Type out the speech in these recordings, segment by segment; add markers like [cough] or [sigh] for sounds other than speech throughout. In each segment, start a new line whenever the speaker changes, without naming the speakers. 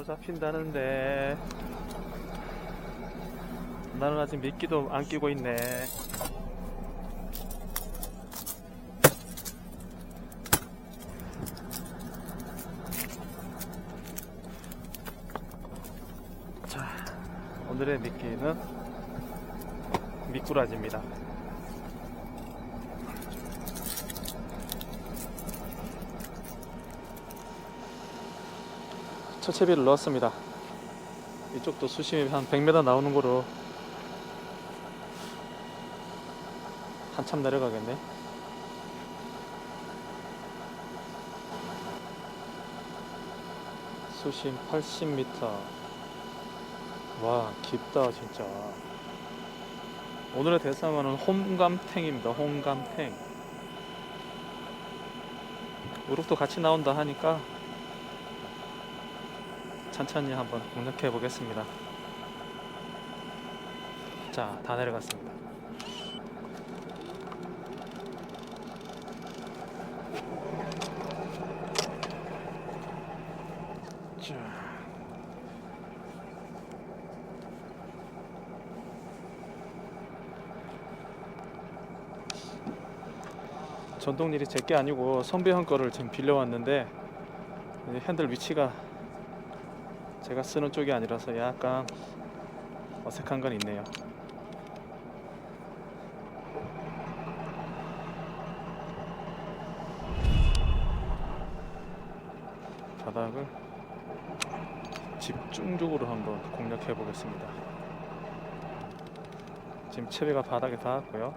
바로 잡힌다는데. 나는 아직 미끼도 안 끼고 있네. 자 오늘의 미끼는 미꾸라지입니다 첫 채비를 넣었습니다. 이쪽도 수심이 한 100m 나오는 거로 한참 내려가겠네. 수심 80m. 와, 깊다, 진짜. 오늘의 대상어는 홈감탱입니다. 홈감탱. 우럭도 같이 나온다 하니까 천천히 한번 공략해 보겠습니다. 자, 다 내려갔습니다. 자. 전동릴이 제게 아니고 선배형 거를 지금 빌려왔는데 핸들 위치가 제가 쓰는 쪽이 아니라서 약간 어색한 건 있네요. 바닥을 집중적으로 한번 공략해 보겠습니다. 지금 채비가 바닥에 닿았고요.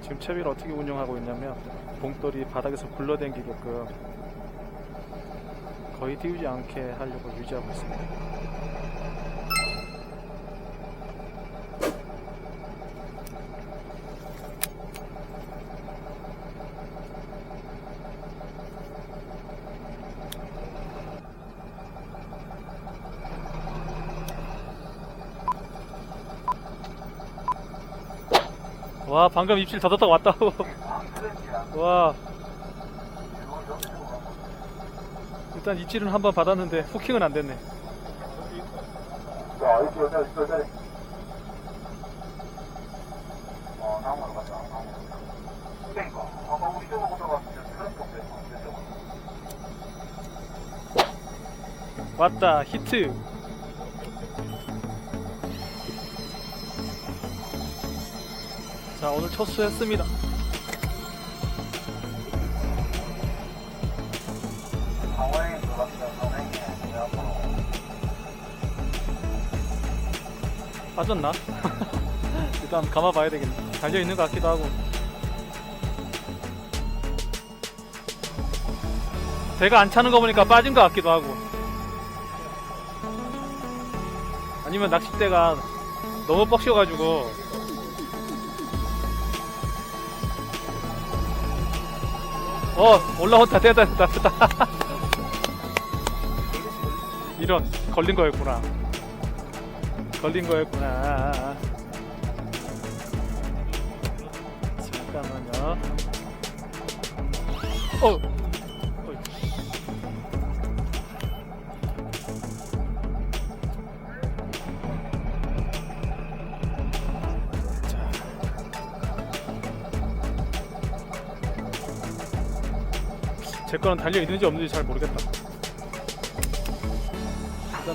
지금 채비를 어떻게 운영하고 있냐면 봉돌이 바닥에서 굴러댕기게끔 거의 띄우지 않게 하려고 유지하고 있습니다. 와 방금 입질 닫았다 왔다고. 와 일단 입질은 한번 받았는데 후킹은 안 됐네. 왔다 히트. 자 오늘 첫 수했습니다.
들어갔다, 강호행에. 내 앞으로.
빠졌나? [laughs] 일단 감아봐야 되겠네. 달려 있는 것 같기도 하고. 배가 안 차는 거 보니까 빠진 것 같기도 하고. 아니면 낚싯대가 너무 뻑셔가지고 어 올라온다 됐다 됐다 됐다 [laughs] 이런 걸린 거였구나. 걸린 거였구나. 잠깐만요. 어. 제 거는 달려 있는지 없는지 잘 모르겠다.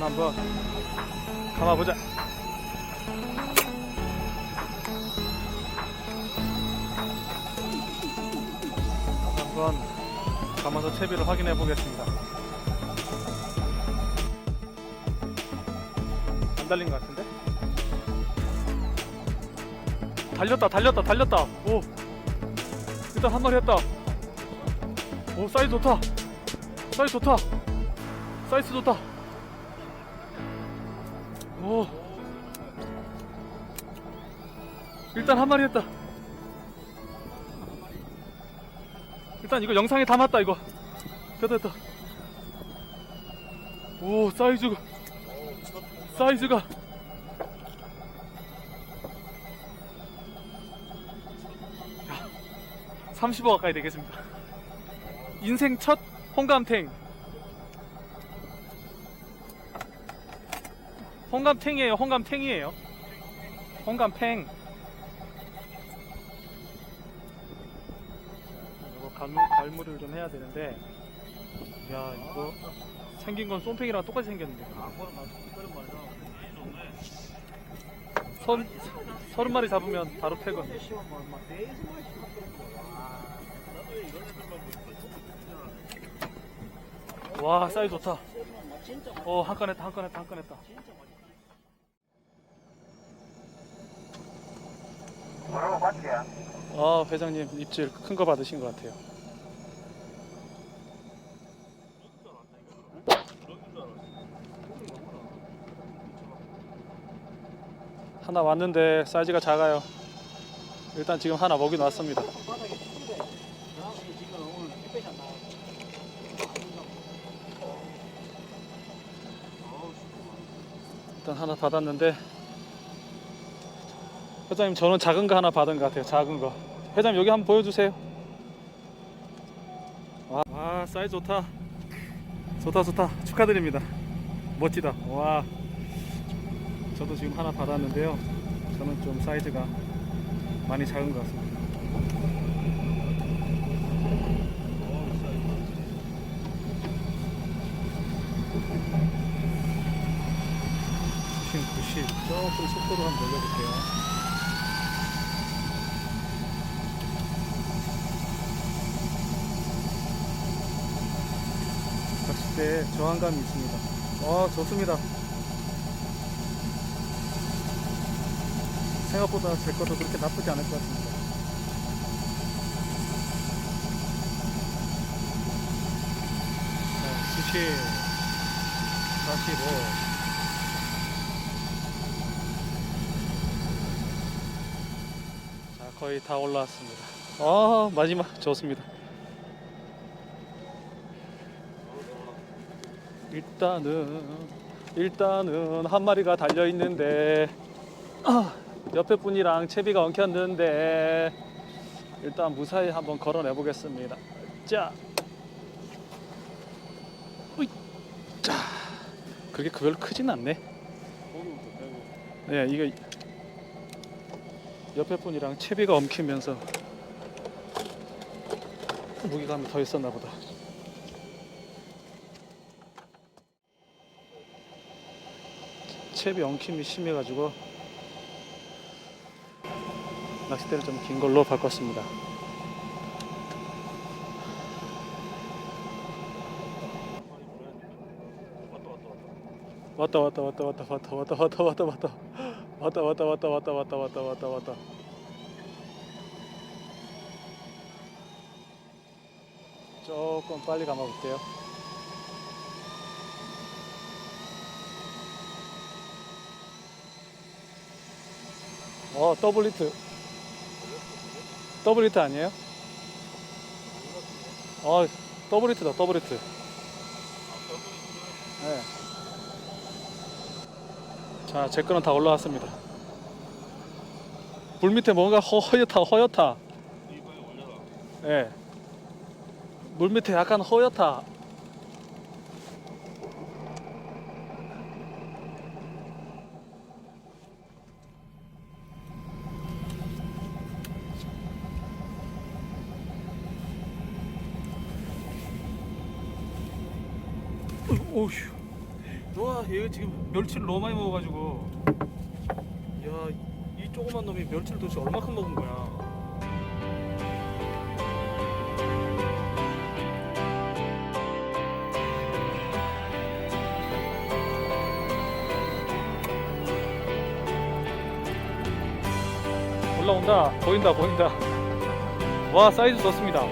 일단 한번 감아보자. 한번 감아서 채비를 확인해 보겠습니다. 안 달린 것 같은데? 달렸다, 달렸다, 달렸다. 오, 일단 한 마리 했다. 오 사이즈 좋다 사이즈 좋다 사이즈 좋다 오 일단 한 마리 했다. 일단 이거 영상에 담았다 이거. 됐다 됐다. 오 사이즈가. 사이즈가. 야35 가까이 되겠습니다. 인생 첫 홍감탱 홍감탱이에요. 홍감탱이에요. 홍감팽. 이거 갈무, 갈무를 좀 해야 되는데, 야 이거 생긴 건 쏨팽이랑 똑같이 생겼는데. 선 서른 마리 잡으면 바로 퇴근. 와 사이즈 좋다. 어한 건 했다 한 건 했다 한 건 했다.
맞지?
아 회장님 입질 큰 거 받으신 것 같아요. 하나 왔는데 사이즈가 작아요. 일단 지금 하나 먹이 놨습니다. 일단 하나 받았는데 회장님 저는 작은 거 하나 받은 것 같아요. 작은 거. 회장님 여기 한번 보여주세요. 와, 와 사이즈 좋다. 좋다 좋다. 축하드립니다. 멋지다. 와. 저도 지금 하나 받았는데요. 저는 좀 사이즈가 많이 작은 것 같습니다. 수심 90. 조금 속도로 한번 올려볼게요. 낚싯대에 저항감이 있습니다. 어, 좋습니다. 생각보다 제 것도 그렇게 나쁘지 않을 것 같습니다. 자, 수시 45. 자, 거의 다 올라왔습니다. 아, 마지막 좋습니다. 일단은 일단은 한 마리가 달려 있는데 아, 옆에 분이랑 채비가 엉켰는데 일단 무사히 한번 걸어내 보겠습니다. 자, 으이, 자, 그게 그별 크진 않네. 네, 이게 옆에 분이랑 채비가 엉키면서 무게감이 더 있었나 보다. 채비 엉킴이 심해가지고 낚싯대를 좀 긴 걸로 바꿨습니다. 왔다 왔다 왔다 왔다 왔다 왔다 왔다 왔다 왔다 왔다 왔다 왔다 왔다 왔다 왔다 왔다 왔다 조금 빨리 감아 볼게요. 어 더블 히트 더블 히트 아니에요? 어 더블 히트다 더블 히트 네. 자, 제 거는 다 올라왔습니다. 물 밑에 뭔가 허, 허옇다, 허옇다. 예. 물 밑에 약간 허옇다. 오휴. 와, 얘 지금 멸치를 너무 많이 먹어가지고. 야, 이 조그만 놈이 멸치를 도대체 얼마큼 먹은 거야? 올라온다. 보인다, 보인다. 와, 사이즈 좋습니다.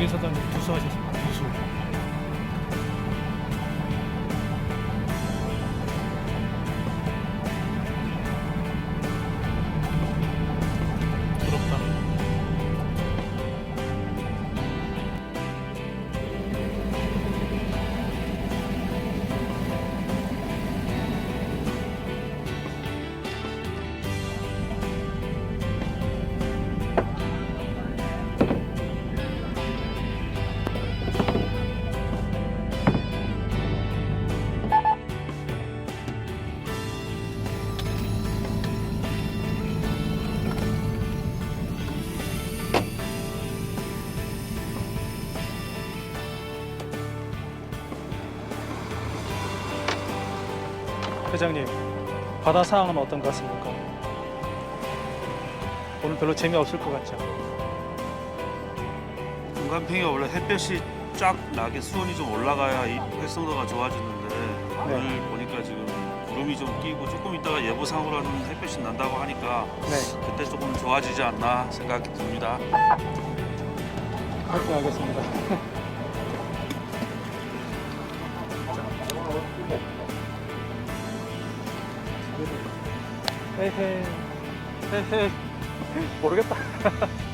지휘사장님 구수하셨습니다. 회장님 바다 상황은 어떤 것 같습니까? 오늘 별로 재미없을 것 같죠?
동간팽이가 원래 햇볕이 쫙 나게 수온이 좀 올라가야 이 활성도가 좋아지는데 오늘 보니까 지금 구름이 좀 끼고 조금 있다가 예보상으로는 햇볕이 난다고 하니까
네,
그때 조금 좋아지지 않나 생각이 듭니다.
확인하겠습니다. [laughs] 모르겠다. [laughs]